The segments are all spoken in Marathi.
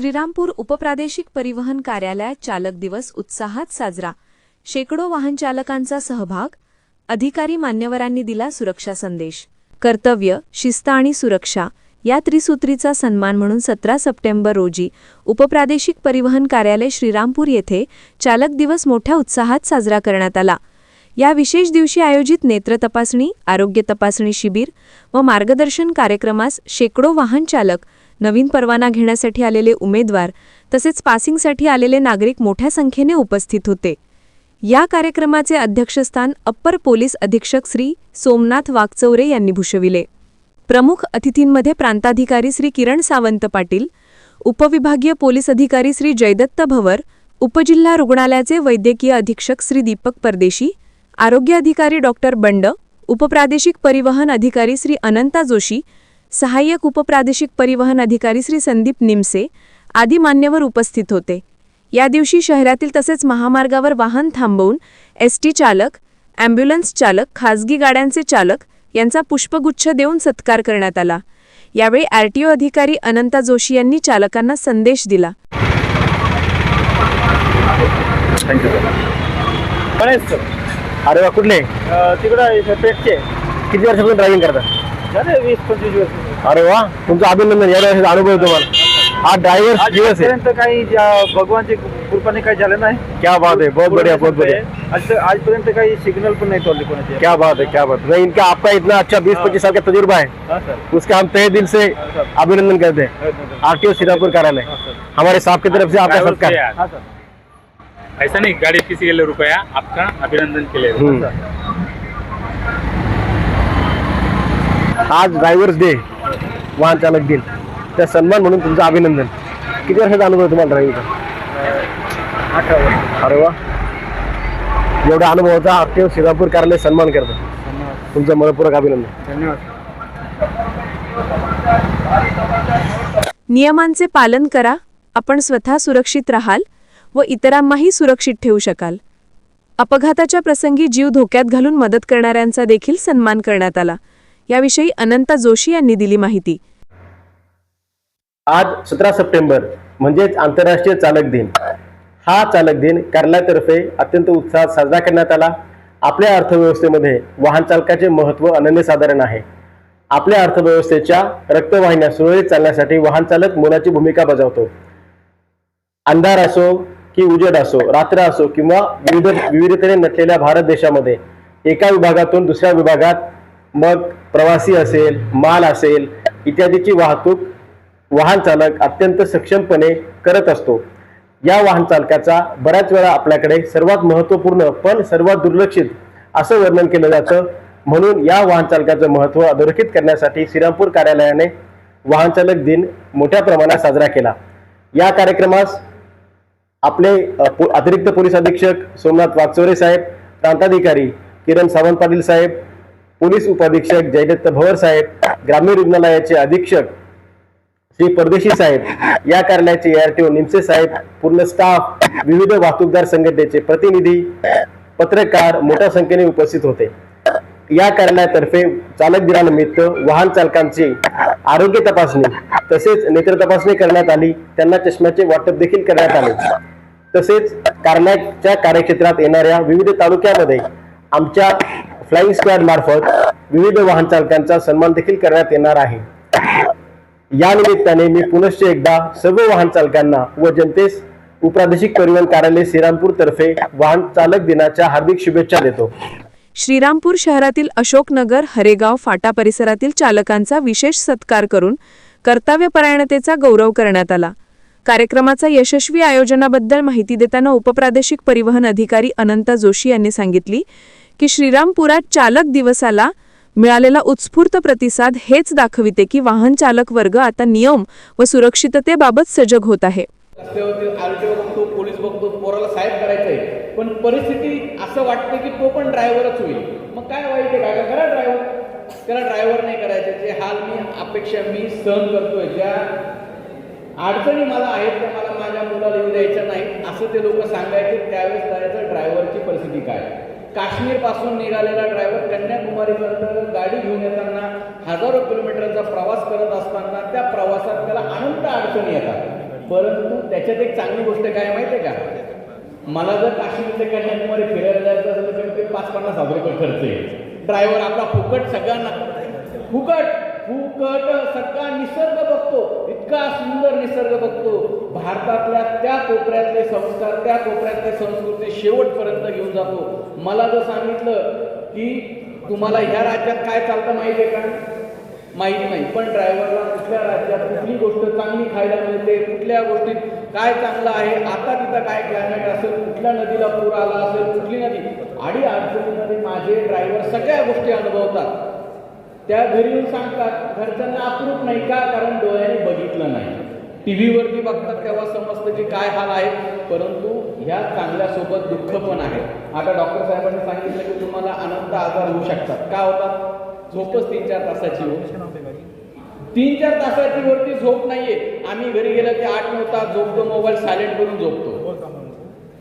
श्रीरामपूर उपप्रादेशिक परिवहन कार्यालयात चालक दिवस उत्साहात साजरा. शेकडो वाहन चालकांचा सहभाग. अधिकारी मान्यवरांनी दिला सुरक्षा संदेश. कर्तव्य शिस्त आणि सुरक्षा. या त्रिसूत्रीचा सन्मान म्हणून सतरा सप्टेंबर रोजी उपप्रादेशिक परिवहन कार्यालय श्रीरामपूर येथे चालक दिवस मोठ्या उत्साहात साजरा करण्यात आला. या विशेष दिवशी आयोजित नेत्र तपासणी आरोग्य तपासणी शिबिर व मार्गदर्शन कार्यक्रमास शेकडो वाहन चालक नवीन परवाना घेण्यासाठी आलेले उमेदवार तसेच पासिंगसाठी आलेले नागरिक मोठ्या संख्येने उपस्थित होते. या कार्यक्रमाचे अध्यक्षस्थान अप्पर पोलीस अधीक्षक श्री सोमनाथ वागचौरे यांनी भूषविले. प्रमुख अतिथींमध्ये प्रांताधिकारी श्री किरण सावंत पाटील उपविभागीय पोलीस अधिकारी श्री जयदत्त भवर उपजिल्हा रुग्णालयाचे वैद्यकीय अधीक्षक श्री दीपक परदेशी आरोग्य अधिकारी डॉक्टर बंड उपप्रादेशिक परिवहन अधिकारी श्री अनंता जोशी सहाय्यक उपप्रादेशिक परिवहन अधिकारी श्री संदीप निमसे आदी मान्यवर उपस्थित होते. या दिवशी शहरातील तसेच महामार्गावर वाहन थांबवून एस टी चालक ॲम्ब्युलन्स चालक खासगी गाड्यांचे चालक यांचा पुष्पगुच्छ देऊन सत्कार करण्यात आला. यावेळी आरटीओ अधिकारी अनंता जोशी यांनी चालकांना संदेश दिला. अरे वा कुठले? तिकडं किती वर्षापासून ड्रायव्हिंग करता? अरे वा तुमचं अभिनंदन या अनुभव आहे तुम्हाला हा ड्रायव्हर दिवस आहे आजपर्यंत काही ज्या- भगवानची कृपाने काही झालं नाही क्या बात है बहुत बढ़िया बहुत बढ़िया आज आजपर्यंत काही सिग्नल पण नाही तोडले कोणाचे क्या बात है क्या बात है नहीं, इनका आपका इतना अच्छा बीस पच्चीस साल का तजुर्बा है हा सर उसका हम तहे दिल से अभिनंदन करते हैं आरटीओ सीतापुर कार्यालय हमारे साहब की तरफ़ से आपका ड्राइवर सत्कार सर ऐसा नहीं गाड़ी किसी के लिए रुपया आपका अभिनंदन के लिए हम्म. आज ड्रायव्हर्स डे वाहन चालक दिन. त्या सन्मान म्हणून तुमचं अभिनंदन. किती वर्षाचा अनुभव आहे तुम्हाला ड्रायव्हिंगचा अठरा वर्ष. अरे वा. एवढ्या अनुभवाचा आरटीओ सीतापूर कार्यालय सन्मान करतं. तुमचं मनपूर्वक अभिनंदन. धन्यवाद. नियमांचे पालन करा. आपण स्वतः सुरक्षित राहाल व इतरांनाही सुरक्षित ठेवू शकाल. अपघाताच्या प्रसंगी जीव धोक्यात घालून मदत करणाऱ्यांचा देखील सन्मान करण्यात आला. याविषयी अनंता जोशी यांनी दिली माहिती. आज सतरा सप्टेंबर म्हणजेच आंतरराष्ट्रीय चालक दिन. हा चालक दिन कार्यालयातर्फे अत्यंत उत्साहात साजरा करण्यात आला. आपल्या अर्थव्यवस्थेमध्ये वाहन चालकाचे महत्त्व अनन्यसाधारण आहे. आपल्या अर्थव्यवस्थेच्या रक्तवाहिन्या सुरळीत चालण्यासाठी वाहन चालक मोलाची भूमिका बजावतो. अंधार असो की उजेड असो रात्र असो किंवा विविध विविधतेने नटलेल्या भारत देशामध्ये एका विभागातून दुसऱ्या विभागात मग प्रवासी असेल माल असेल इत्यादीची वाहतूक वाहन चालक अत्यंत सक्षमपणे करत असतो. या वाहन चालकाचा बऱ्याच वेळा आपल्याकडे सर्वात महत्त्वपूर्ण पण सर्वात दुर्लक्षित असं वर्णन केलं जातं. म्हणून या वाहन चालकाचं महत्त्व अधोरेखित करण्यासाठी श्रीरामपूर कार्यालयाने वाहन चालक दिन मोठ्या प्रमाणात साजरा केला. या कार्यक्रमास आपले अतिरिक्त पोलीस अधीक्षक सोमनाथ वागचोरे साहेब प्रांताधिकारी किरण सावंत पाटील साहेब पोलीस उपाधीक्षक जयदत्त भवर साहेब ग्रामीण रुग्णालयाचे अधीक्षक श्री परदेशी साहेब या कार्यालयाचे एआरटीओ निमसे साहेब पूर्ण स्टाफ विविध वाहतूकदार संघटनेचे प्रतिनिधी पत्रकार मोठ्या संख्येने उपस्थित होते. या कार्यालयातर्फे चालक दिनानिमित्त वाहन चालकांची आरोग्य तपासणी तसेच नेत्र तपासणी करण्यात आली. त्यांना चष्म्याचे वाटप देखील करण्यात आले. तसेच कार्यालयाच्या कार्यक्षेत्रात येणाऱ्या विविध तालुक्यामध्ये आमच्या फ्लाइंग स्क्वॅड मार्फत विविध वाहन चालकांचा सन्मान देखील करण्यात येणार आहे. या निमित्ताने मी पुनश्च एकदा सर्व वाहन चालकांना व जनतेस उपप्रादेशिक परिवहन कार्यालय श्रीरामपूर तर्फे वाहन चालक दिनाच्या हार्दिक शुभेच्छा देतो. श्रीरामपूर शहरातील अशोकनगर हरेगाव फाटा परिसरातील चालकांचा विशेष सत्कार करून कर्तव्यपरायणतेचा गौरव करण्यात आला. कार्यक्रमाचा यशस्वी आयोजनाबद्दल माहिती देताना उपप्रादेशिक परिवहन अधिकारी अनंता जोशी यांनी सांगितली की श्रीरामपुरात चालक दिवसाला मिळालेला उत्स्फूर्त प्रतिसाद हेच दाखविते की वाहन चालक वर्ग आता नियम व सुरक्षिततेबाबत सजग होत आहे. रस्त्यावरती आरटीओ बघतो पोलीस बघतो पोराला साहेब करायचंय. पण परिस्थिती असं वाटतं की तो पण ड्रायव्हरच होईल. मग काय वाईट आहे? काय करा ड्रायव्हर त्याला ड्रायव्हर नाही करायचे. जे हाल मी अपेक्षा मी सहन करतोय. ज्या अडचणी मला आहेत त्या मला माझ्या मुलाला येऊ द्यायच्या नाही असं ते लोक सांगायचे त्यावेळेस करायचं ड्रायव्हरची परिस्थिती काय? काश्मीरपासून निघालेला ड्रायव्हर कन्याकुमारीपर्यंत गाडी घेऊन येताना हजारो किलोमीटरचा प्रवास करत असताना त्या प्रवासात त्याला अनंत अडचणी येतात. परंतु त्याच्यात एक चांगली गोष्ट काय माहिती आहे का? मला जर काश्मीर ते कन्याकुमारी फिरायला जायचं असेल तर ते पाच पन्नास हजार रुपये खर्च येईल. ड्रायव्हर आपला फुकट सगळ्यांना फुकट फुकट सगळा निसर्ग बघतो. इतका सुंदर निसर्ग बघतो. भारतातल्या त्या कोपऱ्यातले संस्कार त्या कोपऱ्यातले संस्कृती शेवटपर्यंत घेऊन जातो. मला जर सांगितलं की तुम्हाला ह्या राज्यात काय चालतं माहिती आहे का? माहिती नाही. पण ड्रायव्हरला कुठल्या राज्यात कुठली गोष्ट चांगली खायला मिळते कुठल्या गोष्टीत काय चांगलं आहे आता तिथं काय क्लायमेट असेल कुठल्या नदीला पूर आला असेल कुठली नदी? आणि अडचणीमध्ये माझे ड्रायव्हर सगळ्या गोष्टी अनुभवतात. त्या घरी येऊन सांगतात घरच्यांना अप्रूप नाही का? कारण डोळ्याने बघितलं नाही. टी व्हीवरती बघतात तेव्हा समजतं की काय हाल आहे. परंतु ह्या चांगल्यासोबत दुःख पण आहे. आता डॉक्टर साहेबांनी सांगितलं की तुम्हाला अनंत आजार होऊ शकतात. का होतात झोपच तीन चार तासाची हो. तीन चार तासाची वरती झोप नाहीये. आम्ही घरी गेलं की आठ नऊ तास झोपतो मोबाईल सायलेंट करून झोपतो.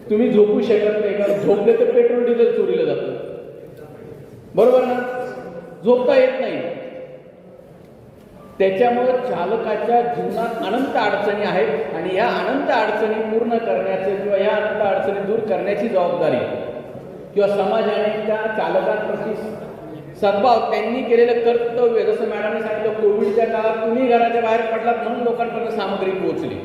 तुम्ही झोपू शकत नाही कारण झोपले तर पेट्रोल डिझेल चोरीला जातं. बरोबर ना? झोपता येत नाही. त्याच्यामुळे चालकाच्या जीवनात अनंत अडचणी आहेत आणि या अनंत अडचणी पूर्ण करण्याचे किंवा या अनंत अडचणी दूर करण्याची जबाबदारी किंवा समाजाने त्या चालकांप्रती सद्भाव त्यांनी केलेलं कर्तव्य जसं मॅडमने सांगितलं कोविडच्या काळात तुम्ही घराच्या बाहेर पडलात म्हणून लोकांपर्यंत सामग्री पोहोचली.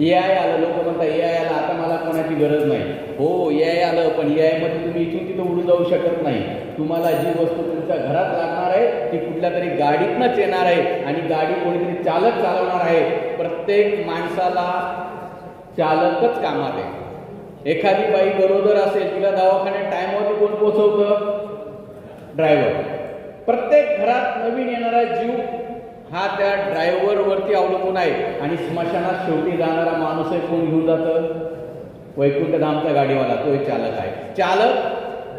ए आय आलं लोक म्हणतात ए आय आलं आता मला कोणाची गरज नाही. हो ए आय आलं पण ए आयमध्ये तुम्ही इथून तिथं जाऊ शकत नाही. तुम्हाला जी वस्तू तुमच्या घरात लागणार आहे ती कुठल्या तरी गाडीतनंच येणार आहे आणि गाडी कोणीतरी चालक चालवणार आहे. प्रत्येक माणसाला चालकच कामात आहे. एखादी बाई गरोदर असेल तिला दवाखान्यात टायमावरती कोण पोहोचवतं ड्रायव्हर. प्रत्येक घरात नवीन येणारा जीव हा त्या ड्रायव्हरवरती अवलंबून आहे आणि स्मशानात शेवटी जाणारा माणूस आहे कोण घेऊन जातं? वैकुंठधामचा गाडीवाला तो एक चालक आहे. चालक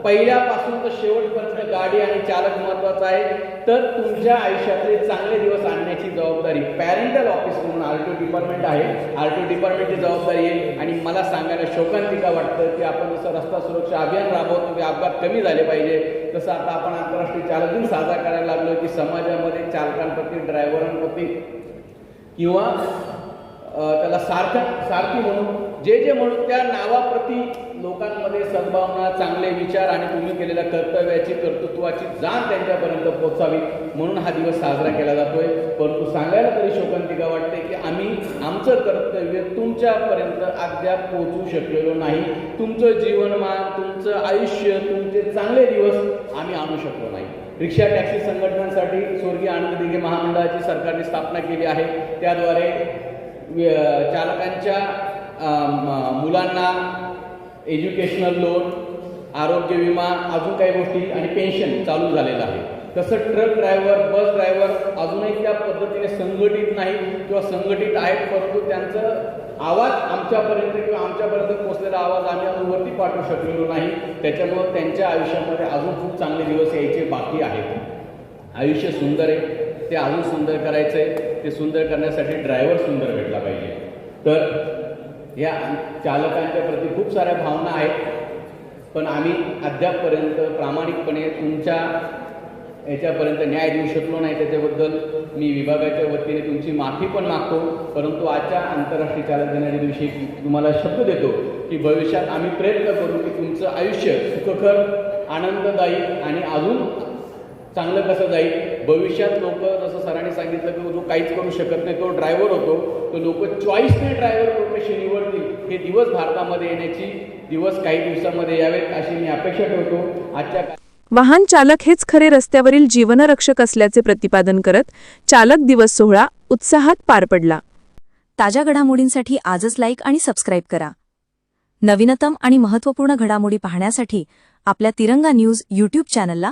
पहिल्यापासून तर शेवटपर्यंत गाडी आणि चालक महत्त्वाचा आहे. तर तुमच्या आयुष्यातले चांगले दिवस आणण्याची जबाबदारी पॅरेंटल ऑफिस म्हणून आर टी डिपार्टमेंट आहे. आर टी डिपार्टमेंटची जबाबदारी आहे. आणि मला सांगायला शोकांतिका वाटतं की आपण जसं रस्ता सुरक्षा अभियान राबवतो की अपघात कमी झाले पाहिजे. तसं आता आपण आंतरराष्ट्रीय चालक दिन साजरा करायला लागलो की समाजामध्ये चालकांप्रती ड्रायव्हरांप्रती किंवा त्याला सार्थ सारथी म्हणून जे जे म्हणून त्या नावाप्रती लोकांमध्ये सद्भावना चांगले विचार आणि तुम्ही केलेल्या कर्तव्याची कर्तृत्वाची जाण त्यांच्यापर्यंत पोहोचावी म्हणून हा दिवस साजरा केला जातोय. परंतु सांगायला तरी शोकांतिका वाटते की आम्ही आमचं कर्तव्य तुमच्यापर्यंत अद्याप पोहोचू शकलेलो नाही. तुमचं जीवनमान तुमचं आयुष्य तुमचे चांगले दिवस आम्ही आणू शकलो नाही. रिक्षा टॅक्सी संघटनांसाठी स्वर्गीय आनंद दिघे महामंडळाची सरकारने स्थापना केली आहे. त्याद्वारे चालकांच्या मुलांना एज्युकेशनल लोन आरोग्य विमा अजून काही गोष्टी आणि पेन्शन चालू झालेलं आहे. तसं ट्रक ड्रायव्हर बस ड्रायव्हर अजूनही त्या पद्धतीने संघटित नाही किंवा संघटित आहेत परंतु त्यांचं आवाज आमच्यापर्यंत किंवा आमच्यापर्यंत पोहोचलेला आवाज आम्ही अजून वरती पाठवू शकलेलो नाही. त्याच्यामुळं त्यांच्या आयुष्यामध्ये अजून खूप चांगले दिवस यायचे बाकी आहेत. आयुष्य सुंदर आहे. ते अजून सुंदर करायचं आहे ते सुंदर करण्यासाठी ड्रायव्हर सुंदर भेटला पाहिजे. तर या चालकांच्या प्रती खूप साऱ्या भावना आहेत. पण आम्ही अद्यापपर्यंत प्रामाणिकपणे तुमच्या याच्यापर्यंत न्याय देऊ शकलो नाही त्याच्याबद्दल. मी विभागाच्या वतीने तुमची माफी पण मागतो. परंतु आजच्या आंतरराष्ट्रीय चालक दिनाच्या दिवशी तुम्हाला शब्द देतो की भविष्यात आम्ही प्रयत्न करू की तुमचं आयुष्य सुखकर आनंददायी आणि अजून चांगलं कसं जाईल? भविष्यात लोक जसं सरांनी सांगितलं की जो काहीच करू शकत नाही तो ड्रायव्हर होतो. तो लोक चॉईसने ड्रायव्हर प्रोफेशन निवडतील हे दिवस भारतामध्ये येण्याची दिवस काही दिवसामध्ये यावेत अशी मी अपेक्षा ठेवतो. आजच्या वाहन चालक हेच खरे रस्त्यावरील जीवनरक्षक असल्याचे प्रतिपादन करत चालक दिवस सोहळा उत्साहात पार पडला. ताज्या घडामोडींसाठी आजच लाईक आणि सबस्क्राईब करा. नवीनतम आणि महत्त्वपूर्ण घडामोडी पाहण्यासाठी आपल्या तिरंगा न्यूज यूट्यूब चॅनलला